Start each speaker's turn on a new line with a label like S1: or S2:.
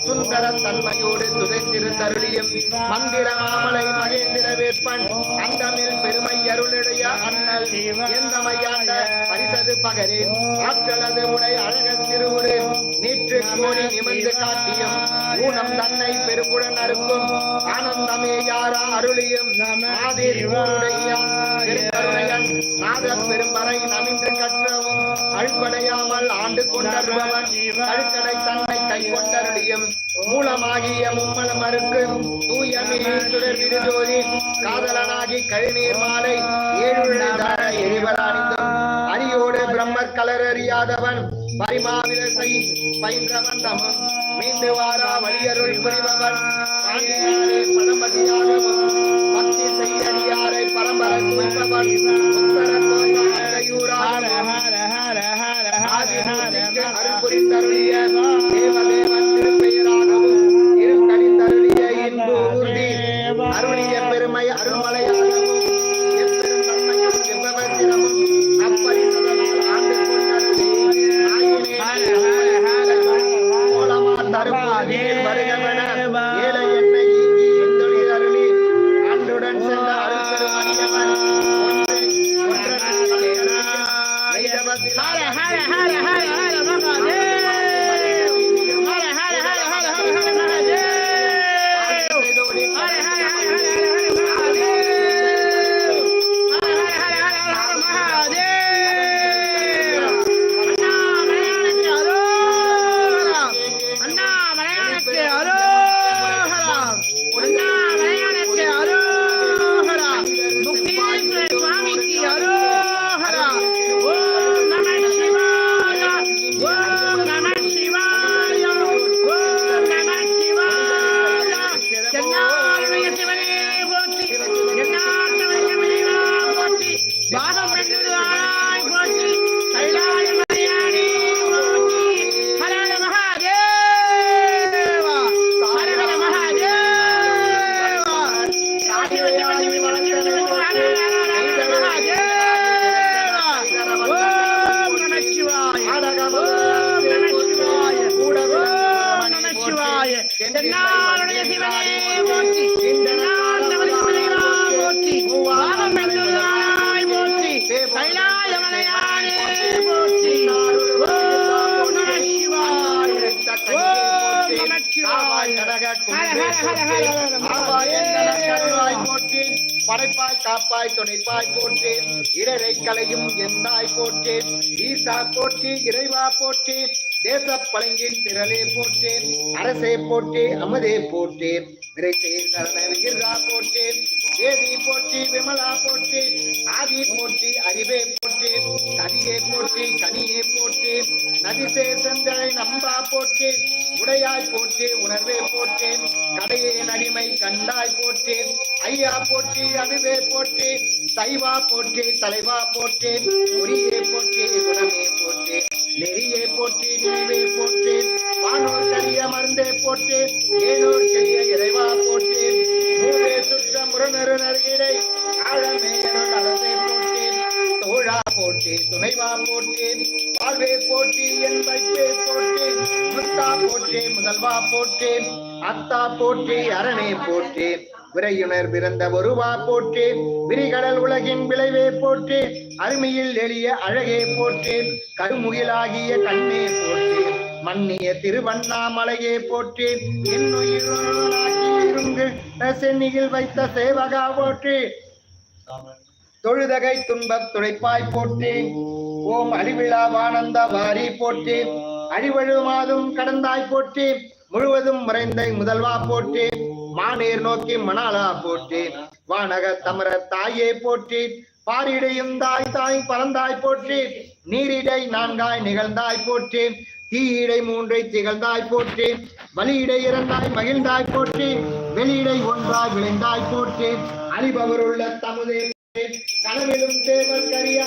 S1: சுந்தர தன்மையோடு துதைத்திருந்தருளியும் மந்திர மாமலை மகேந்திர வேற்பன் அந்தமில் பெருமை அருளுடைய அண்ணல் எந்தமையாண்ட பரிசது பகரில் ஆற்றலது உடை அழகன் திருவுரு நீற்று கோணி நிமிர்ந்து காட்டியும் ஊனம் தன்னை பெருங்குடன் அறுக்கும் ஆனந்தமே யாரா அருளியும். நாதிர் ஊருடைய நமின்று ஆண்டு கொண்டருபவன் கழுக்கடை தன்னை கை கொண்டருளியும் மூலமாகிய மும்மல மறுக்கு தூய சுடர் விடுஜோதி காதலனாகி கழிநீர் மாலை ஏழு எரிவராணிந்தும் அரியோடு பிரம்ம கலர் அறியாதவன் பரிமாவிரசை பயின்றவன் தமம் மீண்டு வாரா
S2: போற்றி.
S1: படைப்பாய் காப்பாய் துணைப்பாய் போற்றி. இடரை கலையும் எந்தாய் போற்றி. ஈசா போற்றி இறைவா போற்றி. தேச பழங்கின் திரளே போற்றி. அரசே போற்றி அமதே போற்றி. விரைத்தே சரணகிரா போற்றி. தேவி போற்றி விமலா போற்றி. ஆதி போற்றி அறிவே போற்றி. கதியே போற்றி கனியே போற்றி. நதிசே செந்தழை நம்பா போற்றி. உடையாய் போற்றேன் உணர்வே போற்றேன். கடையே அடிமை கண்டாய் போற்றேன். ஐயா போற்றி அதுவே போற்றேன் சைவா போற்றி தலைவா போற்றேன் பொறியே போற்றி குணமே போற்றேன் நெறியே போற்றி நினைவே போற்றேன் வானோர் கரிய மருந்தே போற்றேன் ஏனோர் போற்றி முதல்வா அத்தா போற்றி அரணே போற்றி. விரையுணர் பிறந்த ஒருவா போற்றி விரிகடல் உலகின் விளைவே போற்றி அருமையில் எளிய அழகே போற்றி கருமுகிலாகிய கண்ணே போற்றி மன்னிய திருவண்ணாமலையே போற்றி என்னுயிராகி இருங்கு சென்னியில் வைத்த சேவகா போற்றி தொழுதகை துன்பத் துடைப்பாய் போற்றி ஓம் அழிவிழா வானந்த வாரி போற்றி அழிவழு மாதும் கடந்தாய் போற்றி முழுவதும் மறைந்த முதல்வா போற்றி மாநேர் நோக்கி மணாலா போற்றி வானக தமர தாயே போற்றி பாரிடையும் தாய் தாய் பறந்தாய் போற்றி நீரிடை நான்காய் நிகழ்ந்தாய் போற்றி தீயிடை மூன்றை திகழ்ந்தாய் போற்றி வலியிடை இறந்தாய் மகிழ்ந்தாய் போற்றி வெளியிடை ஒன்றாய் விளைந்தாய் போற்றி அழிபவருள்ள தமுதே கனவிலும் தேவர் கரிய